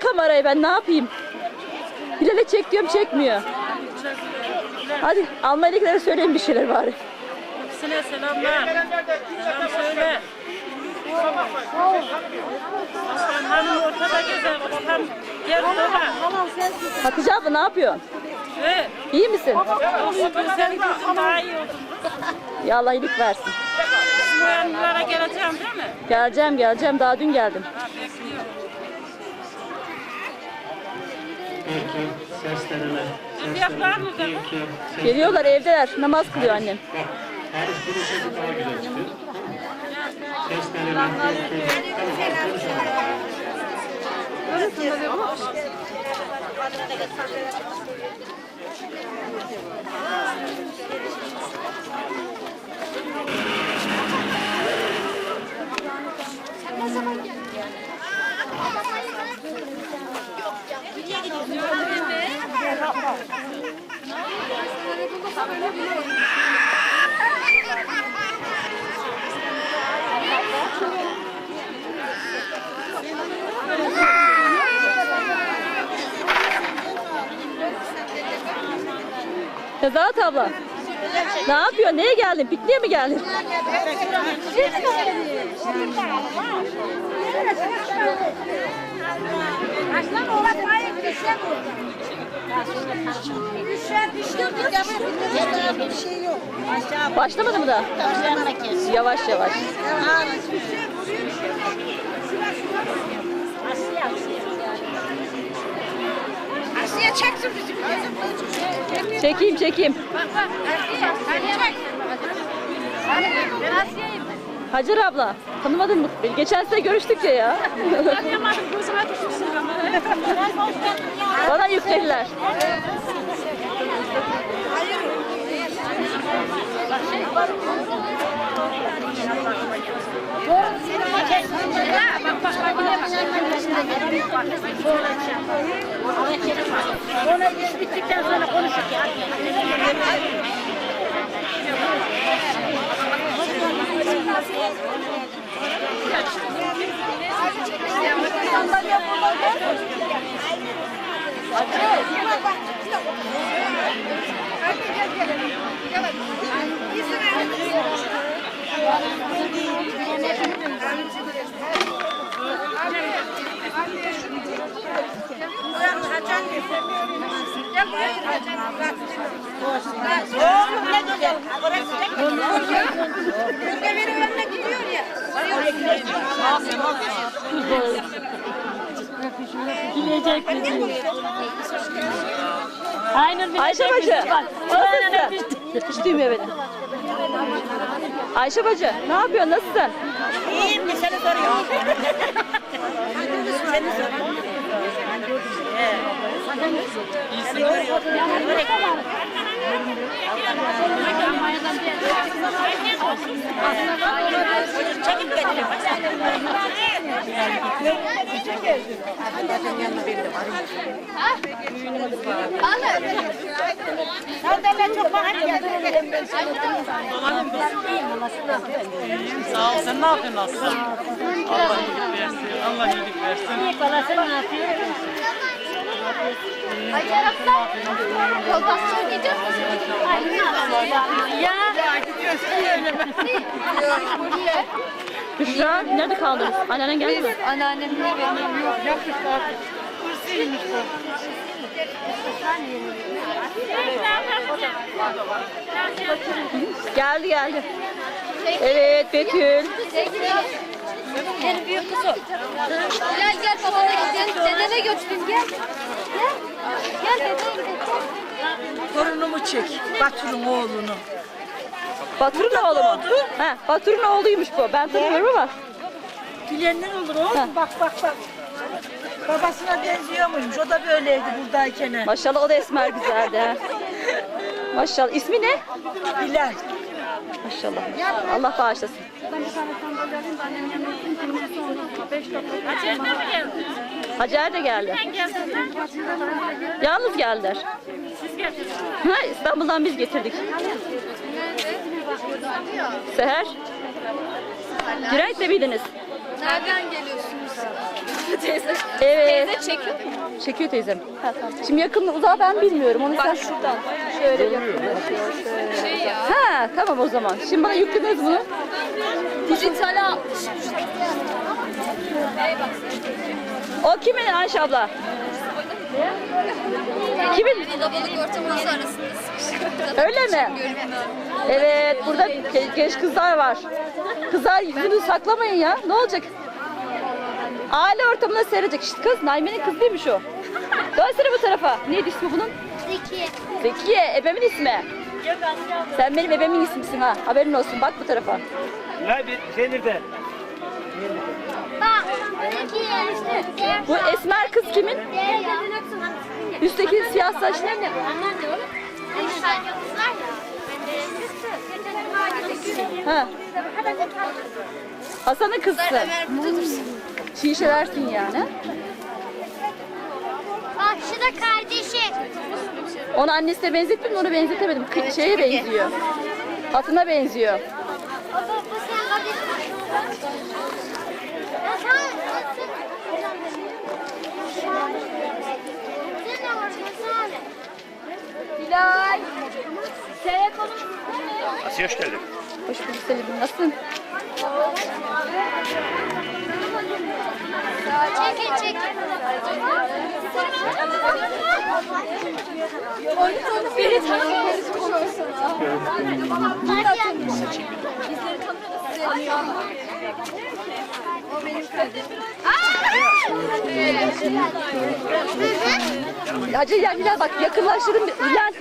kamerayı ben ne yapayım? Hilal'e çek diyorum çekmiyor. Hadi Almanya'dakilere söyleyin bir şeyler bari. Hepsine selamlar. Selam söyle. Aslan hanım ortada gezer. Ortam yer dolar. Hatice abla ne yapıyorsun? Ve İyi misin? seni gördüm daha iyi oldum. Ya Allah iyilik versin. Yanlılara geleceğim değil mi? Geleceğim geleceğim daha dün geldim. Erken seslerine. Yaplar mı seslerine. dedi? İki, ses- Geliyorlar evdeler namaz kılıyor annem. Bak, Tarih konuşacak daha güzel çıkıyor. Seslerine. iki, Tamam, konuşalım. Nezahat abla. Ne yapıyorsun? Neye geldin? Pikniğe mi geldin? Başlamadı mı da? Yavaş yavaş. Çeksin bizim. Çekeyim çekeyim. Bak bak Aslıya. Hadi çek. Hadi ben Asya'yım. Hacer abla tanımadın mı? Geçen sene görüştük ya ya. Tanıyamadım gözüme düşmüşsün kamerayı. Bana yüklediler. Bak Ona bittikten sonra konuşuruz ya. Oğlum ne güzel. Evin önüne gidiyor ya. Aynen Ayşe bacı. Nasılsın? Hiç duymuyor beni. Ayşe bacı ne yapıyorsun? Nasılsın? İyiyim de seni soruyorum. seni soruyorum. Çekip getirin. Sandalye çok bana geldi. Sağ ol. Sen ne yapıyorsun Aslan? Allah iyilik versin. Allah iyilik versin. Hacer abla, kolbastır gideceğiz misin? Ya. Büşra nerede kaldınız? Anneannen geldi mi? Anneannemle benim yok. Yapmışlar. Geldi geldi. Evet Betül. Benim büyük kızım. Gel gel babana gidelim. Dedene götürün. Gel dedeye gidelim. Torunumu çek. Batur'un oğlunu. Batur'un oğlu mu? Ha, Batur'un oğluymuş bu. Ben tanımıyorum ama. Bilenler olur oğlum. Bak bak bak. Babasına benziyor muymuş? O da böyleydi buradayken. he. Maşallah o da esmer güzeldi ha. Maşallah. İsmi ne? Bilal. Maşallah. Allah bağışlasın. Hacer de geldi. Yalnız geldiler. Ha, İstanbul'dan biz getirdik. Seher. Cüneyt de miydiniz? Nereden geliyorsunuz? Teyze. Evet. Teyze çekiyor mu? Çekiyor teyzem. Şimdi yakın uzağı ben bilmiyorum. Onu sen şuradan. Şöyle yakınlaşıyor. Şey ya. Ha tamam o zaman. Şimdi bana yüklediniz bunu. Dijitale atmış. O kimin Ayşe abla? Kimin? Kalabalık ortamınız arasında sıkışık. Öyle mi? Evet burada ge- genç kızlar var. Kızlar yüzünü saklamayın ya. Ne olacak? Aile ortamında seyredecek. İşte kız Naime'nin kızı değilmiş o. Dönsene bu tarafa. Neydi ismi bunun? Zeki. Zekiye. Ebemin ismi. Sen benim ebemin ismisin ha. Haberin olsun. Bak bu tarafa. La bir peynirde. Bak. Bu esmer kız kimin? Üstteki siyah saçlı. Ha. Hasan'ın kızı. Şişelersin yani. Bak şu da kardeşi. Onu annesine benzettim onu benzetemedim. Kı- Şeye benziyor. Atına benziyor. Baba bu senin kardeşin. Bilal. Telefonum. Asiye hoş geldin. Hoş bulduk Selim. Nasılsın? Çekin çekin. Beni Hacı ya Bilal bak yakınlaştırın. Bilal.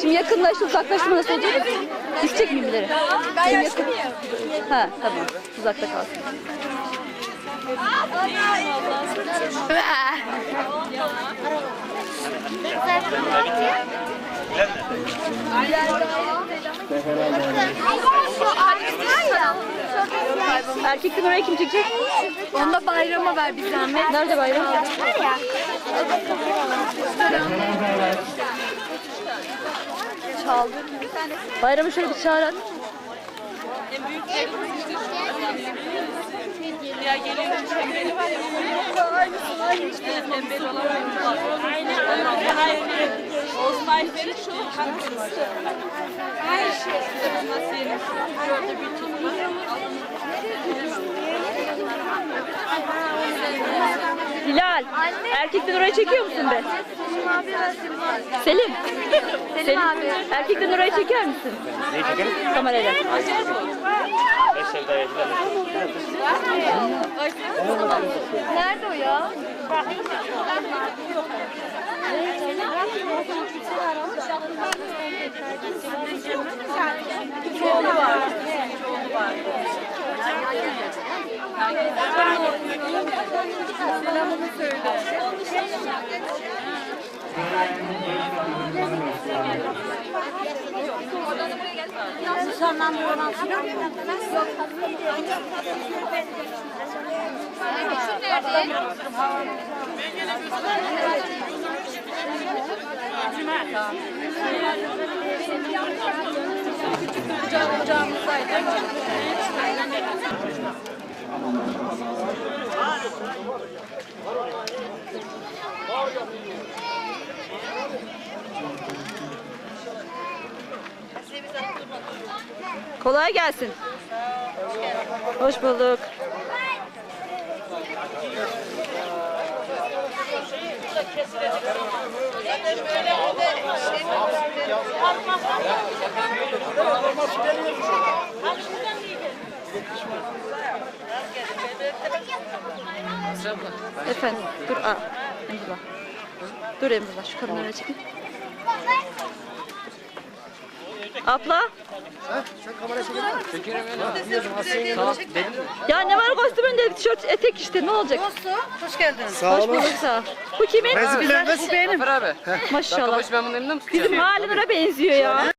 Şimdi yakınlaştı uzaklaştırma nasıl olacak? İstecek miyim ileri? Ben yaşlıyım. Ha tamam. Uzakta kalsın. Erkekten oraya kim çekecek? Onda bayrama ver bir zahmet. Nerede bayram? Çaldı. Bayramı şöyle bir çağır hadi. Ya gelin pembeli var ya. Aynısı aynı işte pembeli olan var. Aynen aynen. Aynen. Osman Ferit şu hangisi? Aynı şey. Nasıl yemiş? Şurada bir tut var. Hilal. Erkekten oraya çekiyor musun be? Selim. Selim abi. Erkekten oraya çeker misin? Neyi çekelim? Kamerayla. Nerede o ya? Selamını söyle. İnsanlar bu olan filan Kucağımızdaydı. Kolay gelsin. Hoş bulduk. Efendim, dur. Emrullah. Dur Emrullah, şu kameraya çekin. Abla. Ya ne var kostümünde tişört etek işte ne olacak? Hoş geldiniz. Sağ Hoş olun. bulduk sağ ol. Bu kimin? Bu benim. Maşallah. Ben bunun elimden mi Bizim mahallenlere benziyor ya.